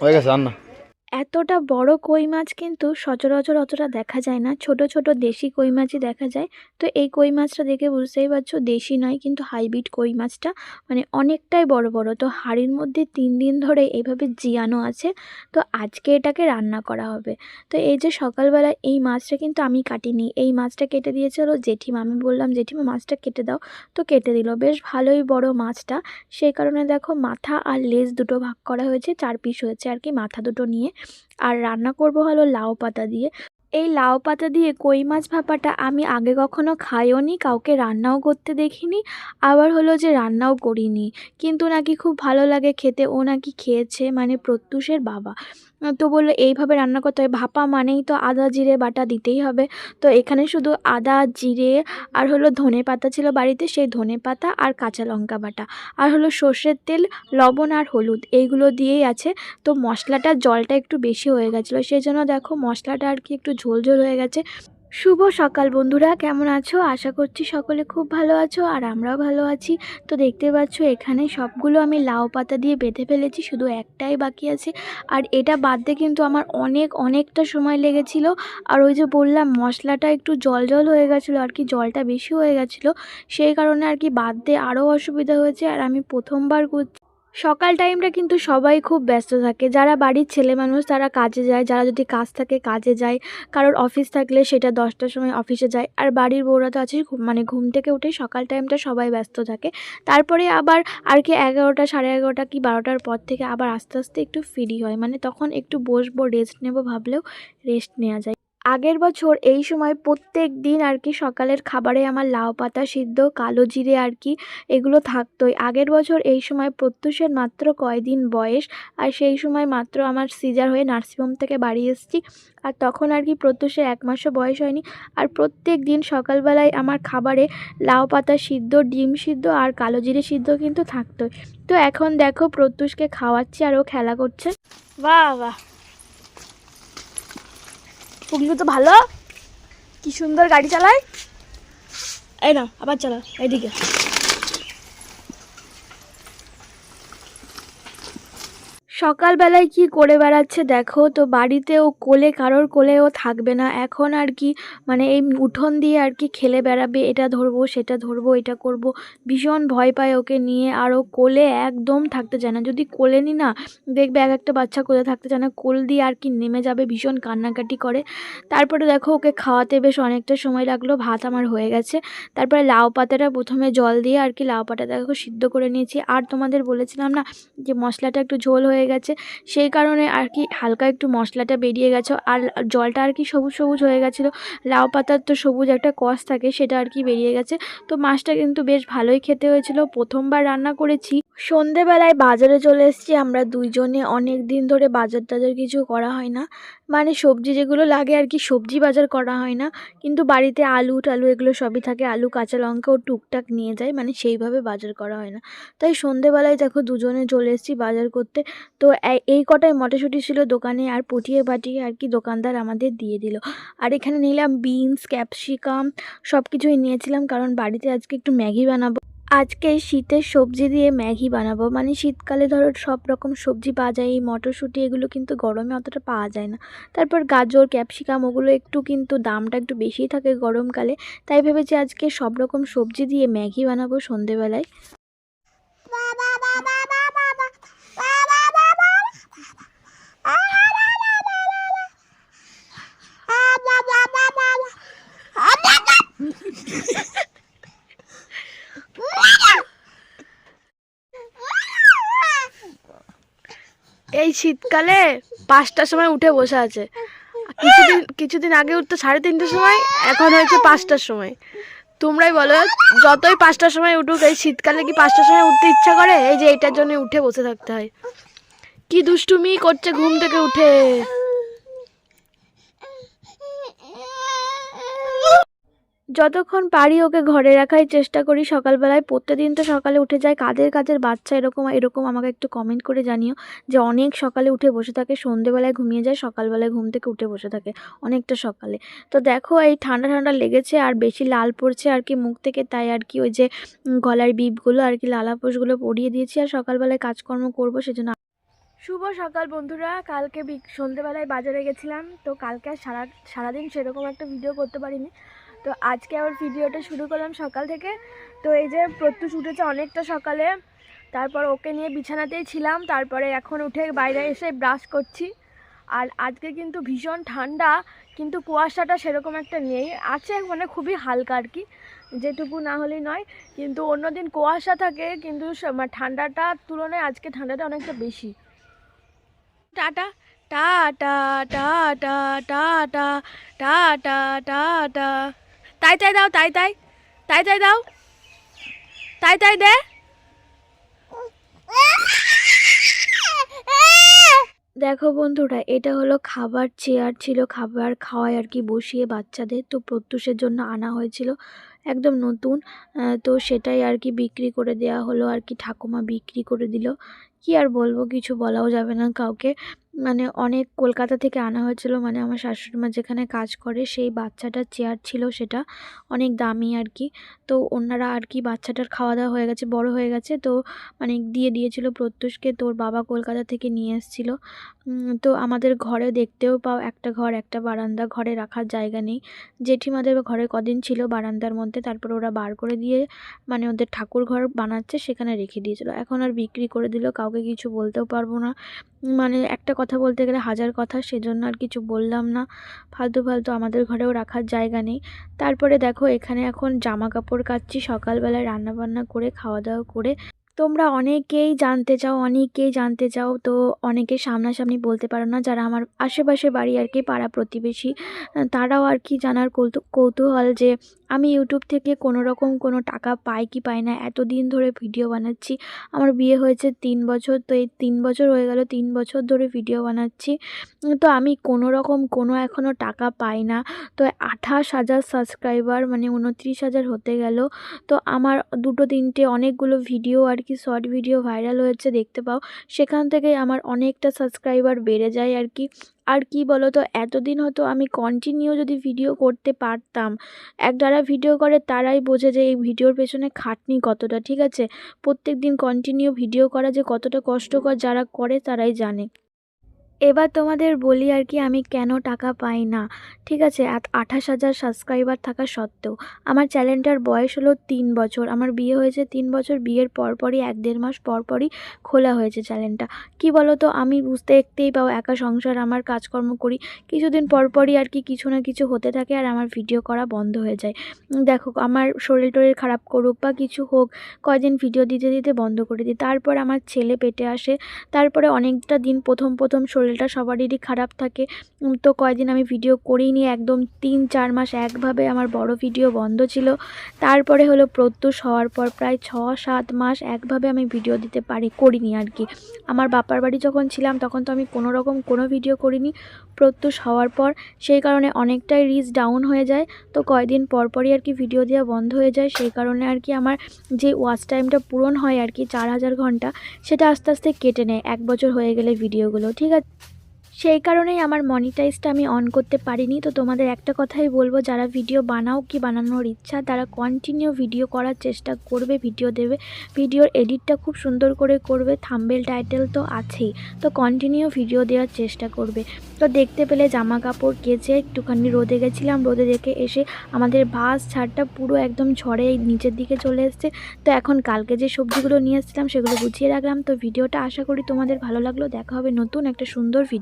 হয়ে গেছে রান্না এতটা বড় কই মাছ কিন্তু সচরাচর অতটা দেখা যায় না। ছোট ছোট দেশি কই মাছই দেখা যায়। তো এই কই মাছটা দেখে বুঝতেই পারছ দেশি নয়, কিন্তু হাইব্রিড কই মাছটা মানে অনেকটাই বড় বড়। তো হাঁড়ির মধ্যে তিন দিন ধরে এইভাবে জিয়ানো আছে। তো আজকে এটাকে রান্না করা হবে। তো এই যে সকালবেলা এই মাছটা কিন্তু আমি কাটিনি। এই মাছটা কেটে দিয়েছিল জেঠিমা। আমি বললাম, জেঠিমা, মাছটা কেটে দাও। তো কেটে দিল। বেশ ভালোই বড় মাছটা। সেই কারণে দেখো মাথা আর লেজ দুটো ভাগ করা হয়েছে, চার পিস হয়েছে আর কি মাথা দুটো নিয়ে। আর রান্না করব হলো লাউ পাতা দিয়ে। এই লাউ পাতা দিয়ে কই মাছ ভাপাটা আমি আগে কখনো খাইও নি, কাউকে রান্নাও করতে দেখিনি, আবার হলো যে রান্নাও করিনি। কিন্তু নাকি খুব ভালো লাগে খেতে, ও নাকি খেয়েছে মানে প্রত্যুষের বাবা। তো বলল, এইভাবে রান্না করতে হয়। ভাপা মানেই তো আদা, জিরে, বাটা দিতেই হবে। তো এখানে শুধু আদা, জিরে আর হলো ধনে পাতা ছিল বাড়িতে, সেই ধনে পাতা আর কাঁচা লঙ্কা বাটা। আর হলো সর্ষের তেল, লবণ আর হলুদ, এইগুলো দিয়েই আছে। তো মশলাটা জলটা একটু বেশি হয়ে গেছিল। সেই জন্য দেখো মশলাটা আর কি একটু ঝোলঝোল ঝোল হয়ে গেছে। শুভ সকাল বন্ধুরা, কেমন আছো? আশা করছি সকলে খুব ভালো আছো আর আমরাও ভালো আছি। তো দেখতে পাচ্ছ, এখানে সবগুলো আমি লাউ পাতা দিয়ে বেঁধে ফেলেছি, শুধু একটাই বাকি আছে। আর এটা বাদতে কিন্তু আমার অনেক, অনেকটা সময় লেগেছিল। আর ওই যে বললাম, মশলাটা একটু জল জল হয়ে গেছিল, আর কি জলটা বেশি হয়ে গেছিল। সেই কারণে আর কি বাদতে আরও অসুবিধা হয়েছে। আর আমি প্রথমবার করছি সকাল টাইমটা কিন্তু সবাই খুব ব্যস্ত থাকে। যারা বাড়ির ছেলে মানুষ, তারা কাজে যায়। যারা যদি কাজ থাকে, কাজে যায়। কারোর অফিস থাকলে সেটা দশটার সময় অফিসে যায়। আর বাড়ির বউরা তো আছে মানে ঘুম থেকে উঠে সকাল টাইমটা সবাই ব্যস্ত থাকে। তারপরে আবার আর কি এগারোটা, সাড়ে এগারোটা কি বারোটার পর থেকে আবার আস্তে আস্তে একটু ফ্রি হয়। মানে তখন একটু বসবো রেস্ট নেব, ভাবলেও রেস্ট নেওয়া যায়। আগের বছর এই সময় প্রত্যেক দিন আর কি সকালের খাবারে আমার লাউ পাতা সিদ্ধ, কালো জিরে আর কি এগুলো থাকতোই। আগের বছর এই সময় প্রত্যুষের মাত্র কয়দিন বয়স আর সেই সময় মাত্র আমার সিজার হয়ে নার্সিংহোম থেকে বাড়ি এসেছি আর তখন আর কি প্রত্যুষের এক মাসও বয়স হয়নি। আর প্রত্যেক দিন সকালবেলায় আমার খাবারে লাউ পাতা সিদ্ধ, ডিম সিদ্ধ আর কালো জিরে সিদ্ধ কিন্তু থাকতোই। তো এখন দেখো প্রত্যুষকে খাওয়াচ্ছি আর ও খেলা করছে। বাহ বাহ। পুগলু তো ভালো। কি সুন্দর গাড়ি চালায়। এই না আবার চালা এইদিকে। সকালবেলায় কি করে বেড়াচ্ছে দেখো, তো বাড়িতে ও কোলে, কারোর কোলে ও থাকবে না। এখন আর কি মানে এই উঠোন দিয়ে আর কি খেলে বেড়াবে, এটা ধরবো, সেটা ধরবো, এটা করব। ভীষণ ভয় পায় ওকে নিয়ে, আর ও কোলে একদম থাকতে চায় না। যদি কোলে নি না, দেখবে এক একটা বাচ্চা কোলে থাকতে চায় না। কোল দিয়ে আর কি নেমে যাবে, ভীষণ কান্নাকাটি করে। তারপরে দেখো, ওকে খাওয়াতে বেশ অনেকটা সময় লাগল, ভাত আমার হয়ে গেছে। তারপরে লাউ পাতাটা প্রথমে জল দিয়ে আর কি লাউ পাতাটা দেখো সিদ্ধ করে নিয়েছি। আর তোমাদের বলেছিলাম না যে মশলাটা একটু ঝোল হয়ে গেছে সেই কারণে আর কি হালকা একটু মশলাটা বেরিয়ে গেছে আর জলটা আর কি সবুজ সবুজ হয়ে গেছিল। লাউ পাতার তো সবুজ একটা কষ থাকে সেটা আর কি বেরিয়ে গেছে। তো মাছটা কিন্তু বেশ ভালোই খেতে হয়েছিল। প্রথমবার রান্না করেছি। সন্ধেবেলায় বাজারে চলে এসেছি। আমরা দুইজনে অনেক দিন ধরে বাজার টাজার কিছু করা হয় না। মানে সবজি যেগুলো লাগে আর কি, সবজি বাজার করা হয় না। কিন্তু বাড়িতে আলু, টালু এগুলো সবই থাকে। আলু, কাঁচা লঙ্কা ও টুকটাক নিয়ে যায়। মানে সেইভাবে বাজার করা হয় না। তাই সন্ধেবেলায় দেখো দুজনে চলে এসেছি বাজার করতে। তো এই- কটাই মটরশুঁটি ছিল দোকানে আর পটিয়ে পাটিয়ে আর কি দোকানদার আমাদের দিয়ে দিল। আর এখানে নিলাম বিনস, ক্যাপসিকাম সব কিছুই নিয়েছিলাম। কারণ বাড়িতে আজকে একটু ম্যাগি বানাবো। আজকে শীতের সবজি দিয়ে ম্যাগি বানাবো। মানে শীতকালে ধরো সব রকম সবজি পাওয়া যায়, এই মটরশুঁটি এগুলো কিন্তু গরমে অতটা পাওয়া যায় না। তারপর গাজর, ক্যাপসিকাম ওগুলো একটু কিন্তু দামটা একটু বেশিই থাকে গরমকালে। তাই ভেবেছি আজকে সব রকম সবজি দিয়ে ম্যাগি বানাবো সন্ধেবেলায়। এই শীতকালে পাঁচটার সময় উঠে বসে আছে। কিছুদিন কিছুদিন আগে উঠতো সাড়ে তিনটের সময়, এখন হয়েছে পাঁচটার সময়। তোমরাই বলো, যতই পাঁচটার সময় উঠুক, এই শীতকালে কি পাঁচটার সময় উঠতে ইচ্ছা করে? এই যে এইটার জন্য উঠে বসে থাকতে হয়। কি দুষ্টুমি করছে ঘুম থেকে উঠে। যতক্ষণ পারি ওকে ঘরে রাখার চেষ্টা করি, সকালবেলায় প্রত্যেকদিন তো সকালে উঠে যায়। কাদের কাদের বাচ্চা এরকম এরকম আমাকে একটু কমেন্ট করে জানিও যে অনেক সকালে উঠে বসে থাকে, সন্ধেবেলায় ঘুমিয়ে যায়, সকালবেলায় ঘুম থেকে উঠে বসে থাকে, অনেকটা সকালে। তো দেখো, এই ঠান্ডা ঠান্ডা লেগেছে আর বেশি লাল পড়ছে আর কি মুখ থেকে, তাই আর কি ওই যে গলার বিপগুলো আর কি লালাপোষগুলো পরিয়ে দিয়েছি আর সকালবেলায় কাজকর্ম করব সেজন্য। শুভ সকাল বন্ধুরা, কালকে সন্ধেবেলায় বাজারে গেছিলাম, তো কালকে আর সারা সারাদিন সেরকম একটা ভিডিও করতে পারিনি। তো আজকে আবার ভিডিওটা শুরু করলাম সকাল থেকে। তো এই যে প্রত্যুষ উঠেছে অনেকটা সকালে। তারপর ওকে নিয়ে বিছানাতেই ছিলাম। তারপরে এখন উঠে বাইরে এসে ব্রাশ করছি। আর আজকে কিন্তু ভীষণ ঠান্ডা, কিন্তু কুয়াশাটা সেরকম একটা নেই। আছে মানে খুবই হালকা আর কি, যেটুকু না হলেই নয়। কিন্তু অন্যদিন কুয়াশা থাকে, কিন্তু ঠান্ডাটার তুলনায় আজকে ঠান্ডাটা অনেকটা বেশি। Tata tata tata tata tata tata. তাই তাই দাও, তাই তাই। তাই তাই দাও। তাই তাই দে। দেখো বন্ধুরা, এটা হলো খাবার চেয়ার ছিল, খাবার খাওয়ায় আর কি বসিয়ে বাচ্চাদের, তো প্রত্যুষের জন্য আনা হয়েছিল, একদম নতুন। তো সেটাই আর কি বিক্রি করে দেওয়া হলো, আর কি ঠাকুমা বিক্রি করে দিল। কি আর বলব? কিছু বলাও যাবে না কাউকে। মানে অনেক কলকাতা থেকে আনা হয়েছিল মানে আমার শাশুড়ি মা যেখানে কাজ করে সেই বাচ্চাটার চেয়ার ছিল সেটা, অনেক দামি আর কি। তো ওনারা আর কি বাচ্চাটার খাওয়া দাওয়া হয়ে গেছে, বড় হয়ে গেছে, তো মানে দিয়ে দিয়েছিল প্রত্যুষকে, তোর বাবা কলকাতা থেকে নিয়ে এসেছিল। তো আমাদের ঘরে দেখতেও পাও, একটা ঘর, একটা বারান্দা, ঘরে রাখার জায়গা নেই। জেঠিমাদের ঘরে কদিন ছিল বারান্দার মধ্যে, তারপর ওরা বার করে দিয়ে মানে ওদের ঠাকুর ঘর বানাচ্ছে, সেখানে রেখে দিয়েছিল। এখন আর বিক্রি করে দিল, কাউকে কিছু বলতেও পারব না। মানে একটা কথা বলতে গেলে হাজার কথা, সেজন্য আর কিছু বললাম না। ফালতু ফালতু আমাদের ঘরেও রাখার জায়গা নেই। তারপরে দেখো, এখানে এখন জামা কাপড় কাচ্ছি, সকালবেলায় রান্নাবান্না করে খাওয়া দাওয়া করে। তোমরা অনেকেই জানতে চাও, অনেকেই জানতে চাও, তো অনেকে সামনাসামনি বলতে পারো না, যারা আমার আশেপাশে বাড়ি আর কি পাড়া প্রতিবেশী, তারাও আর কি জানার কৌতু- কৌতূহল যে আমি ইউটিউব থেকে কোনো রকম কোনো টাকা পাই কি পাই না এতদিন ধরে ভিডিও বানাচ্ছি। আমার বিয়ে হয়েছে তিন বছর, তো এই তিন বছর হয়ে গেল, তিন বছর ধরে ভিডিও বানাচ্ছি। তো আমি কোনো রকম কোনো এখনও টাকা পাই না। তো আঠাশ হাজার সাবস্ক্রাইবার মানে উনত্রিশ হাজার হতে গেল। তো আমার দুটো তিনটে অনেকগুলো ভিডিও আর কি শর্ট ভিডিও ভাইরাল হয়েছে, দেখতে পাও। সেখান থেকে আমার অনেকটা সাবস্ক্রাইবার বেড়ে যায় আর কি। আর কি বলো তো এতদিন হতো আমি কন্টিনিউ যদি ভিডিও করতে পারতাম, এক যারা ভিডিও করে তারাই বোঝে যে এই ভিডিওর পেছনে খাটনি কতটা, ঠিক আছে? প্রত্যেক দিন কন্টিনিউ ভিডিও করা যে কতটা কষ্টকর যারা করে তারাই জানে। এবার তোমাদের বলি আর কি, আমি কেন টাকা পাই না? ঠিক আছে আঠাশ হাজার সাবস্ক্রাইবার থাকা সত্ত্বেও, আমার চ্যানেলটার বয়স হলো তিন বছর। আমার বিয়ে হয়েছে তিন বছর, বিয়ের পরপরই এক দেড় মাস পরপরই খোলা হয়েছে চ্যানেলটা কি বলো তো আমি বুঝতে দেখতেই পাও, একা সংসার, আমার কাজকর্ম করি, কিছুদিন পরপরই আর কি কিছু না কিছু হতে থাকে আর আমার ভিডিও করা বন্ধ হয়ে যায়। দেখো, আমার শরীর টরীর খারাপ করুক বা কিছু হোক, কয়দিন ভিডিও দিতে দিতে বন্ধ করে দিই। তারপর আমার ছেলে পেটে আসে, তারপরে অনেকটা দিন প্রথম প্রথম শরীরটা সবারই খারাপ থাকে। তো কয়দিন আমি ভিডিও করিনি, একদম তিন, চার মাস একভাবে আমার বড় ভিডিও বন্ধ ছিল। তারপরে হলো প্রত্যুষ হওয়ার পর প্রায় ছ, সাত মাস একভাবে আমি ভিডিও দিতে পারি, করিনি আর কি। আমার বাপার বাড়ি যখন ছিলাম, তখন তো আমি কোনো রকম কোনো ভিডিও করিনি। প্রত্যুষ হওয়ার পর সেই কারণে অনেকটাই রিচ ডাউন হয়ে যায়। তো কয়দিন পরপরই আর কি ভিডিও দেওয়া বন্ধ হয়ে যায়। সেই কারণে আর কি আমার যে ওয়াচ টাইমটা পূরণ হয় আর কি চার হাজার ঘণ্টা, সেটা আস্তে আস্তে কেটে নেয়। এক বছর হয়ে গেলে ভিডিওগুলো ঠিক আছে সেই কারণেই আমার মনিটাইজটা আমি অন করতে পারিনি। তো তোমাদের একটা কথাই বলব, যারা ভিডিও বানাও কি বানানোর ইচ্ছা, তারা কন্টিনিউ ভিডিও করার চেষ্টা করবে ভিডিও দেবে। ভিডিওর এডিটটা খুব সুন্দর করে করবে থাম্বেল টাইটেল তো আছেই। তো কন্টিনিউ ভিডিও দেওয়ার চেষ্টা করবে। তো দেখতে পেলে জামা কাপড় কেচে একটুখানি রোদে গেছিলাম, রোদে দেখে এসে আমাদের ভাস ছাড়টা পুরো একদম ঝড়ে নিচের দিকে চলে এসছে। তো এখন কালকে যে সবজিগুলো নিয়ে এসেছিলাম, সেগুলো গুছিয়ে রাখলাম। তো ভিডিওটা আশা করি তোমাদের ভালো লাগল। দেখা হবে নতুন একটা সুন্দর ভিডিও